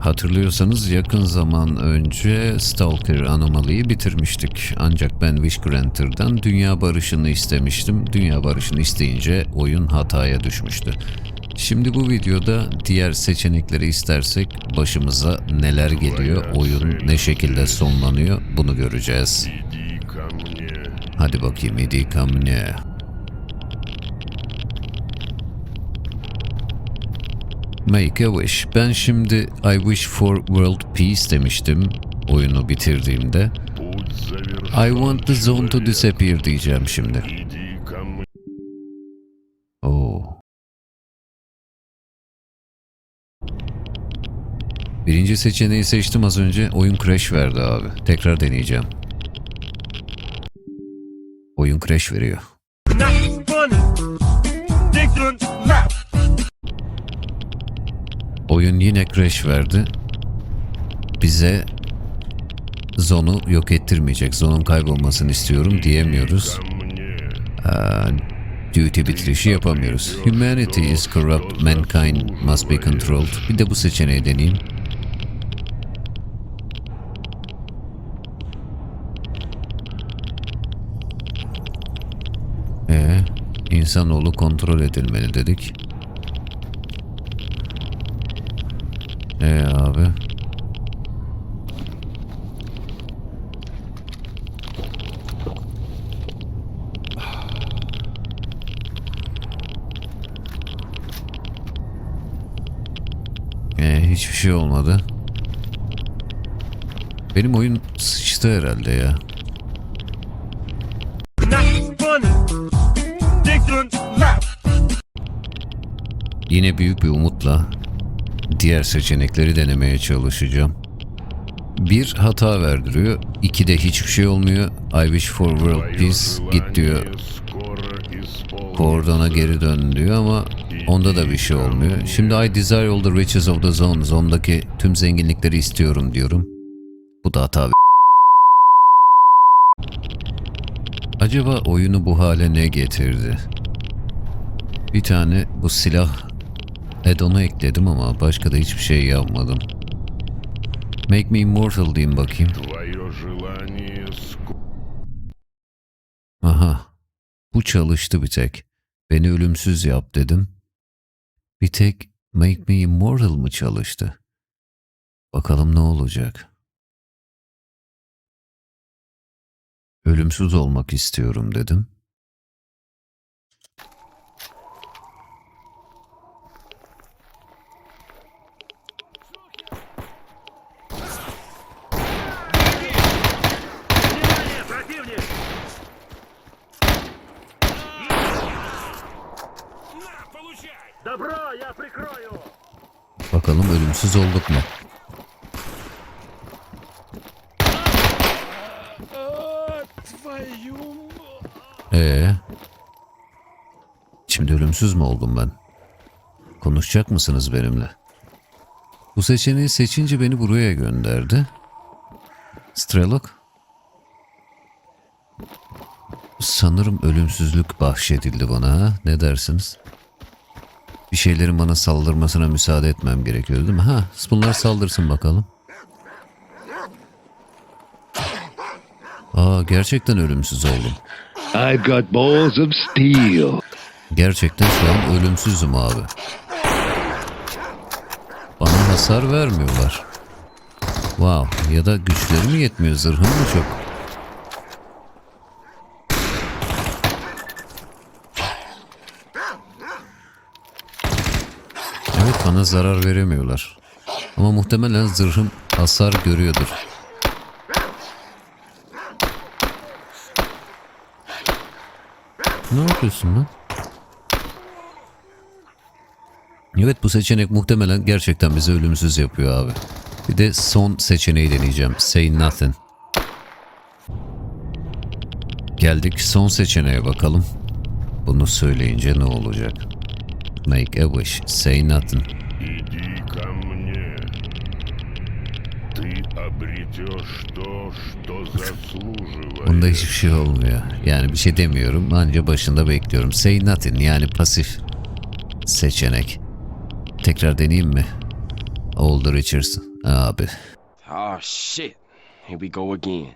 Hatırlıyorsanız yakın zaman önce Stalker anomalıyı bitirmiştik. Ancak ben Wishgranter'dan dünya barışını istemiştim. Dünya barışını isteyince oyun hataya düşmüştü. Şimdi bu videoda diğer seçenekleri istersek başımıza neler geliyor, oyun ne şekilde sonlanıyor bunu göreceğiz. Hadi bakayım idi kamne. Make a wish. Ben şimdi I wish for world peace demiştim oyunu bitirdiğimde. I want the zone to disappear diyeceğim şimdi. Oo. Birinci seçeneği seçtim az önce. Oyun crash verdi abi. Tekrar deneyeceğim. Oyun crash veriyor. Oyun yine crash verdi. Bize Zon'u yok ettirmeyecek. Zon'un kaybolmasını istiyorum diyemiyoruz. Duty bitirişi yapamıyoruz. Humanity is corrupt, mankind must be controlled. Bir de bu seçeneği deneyeyim. Ee, insanoğlu kontrol edilmeli dedik. Ee abi. Ee, hiçbir şey olmadı. Benim oyun sıçtı herhalde ya. Yine büyük bir umutla diğer seçenekleri denemeye çalışacağım. Bir hata verdiriyor, iki de hiçbir şey olmuyor. I wish for world peace git diyor. Kordona geri dön diyor ama onda da bir şey olmuyor. Şimdi I desire all the riches of the zone. Zondaki tüm zenginlikleri istiyorum diyorum. Bu da hata Acaba oyunu bu hale ne getirdi? Bir tane bu silah Add-on'u ekledim ama başka da hiçbir şey yapmadım. Make me immortal diyeyim bakayım. Aha. Bu çalıştı bir tek. Beni ölümsüz yap dedim. Bir tek Make me immortal mı çalıştı? Bakalım ne olacak. Ölümsüz olmak istiyorum dedim. Bakalım ölümsüz olduk mu? Ee, şimdi ölümsüz mü oldum ben? Konuşacak mısınız benimle? Bu seçeneği seçince beni buraya gönderdi. Strelok. Sanırım ölümsüzlük bahşedildi bana? Ne dersiniz? Bir şeylerin bana saldırmasına müsaade etmem gerekiyor değil mi? Ha, bunlar saldırsın bakalım. Aa, gerçekten ölümsüz oldum. I've got balls of steel. Gerçekten şu an ölümsüzüm abi. Bana hasar vermiyorlar. Wow. Ya da güçleri mi yetmiyor? Zırhım mı çok? Evet bana zarar veremiyorlar. Ama muhtemelen zırhım hasar görüyordur. Ne yapıyorsun lan? Evet bu seçenek muhtemelen gerçekten bizi ölümsüz yapıyor abi. Bir de son seçeneği deneyeceğim. Say nothing. Geldik son seçeneğe bakalım. Bunu söyleyince ne olacak? Make a wish. Say nothing. Иди ко мне. Ты обретешь то, что заслуживаешь. Bunda hiçbir şey olmuyor. Yani bir şey demiyorum. Anca başında bekliyorum. Say nothing yani pasif seçenek. Tekrar deneyeyim mi? oldu Richards abi. Oh shit. Here we go again.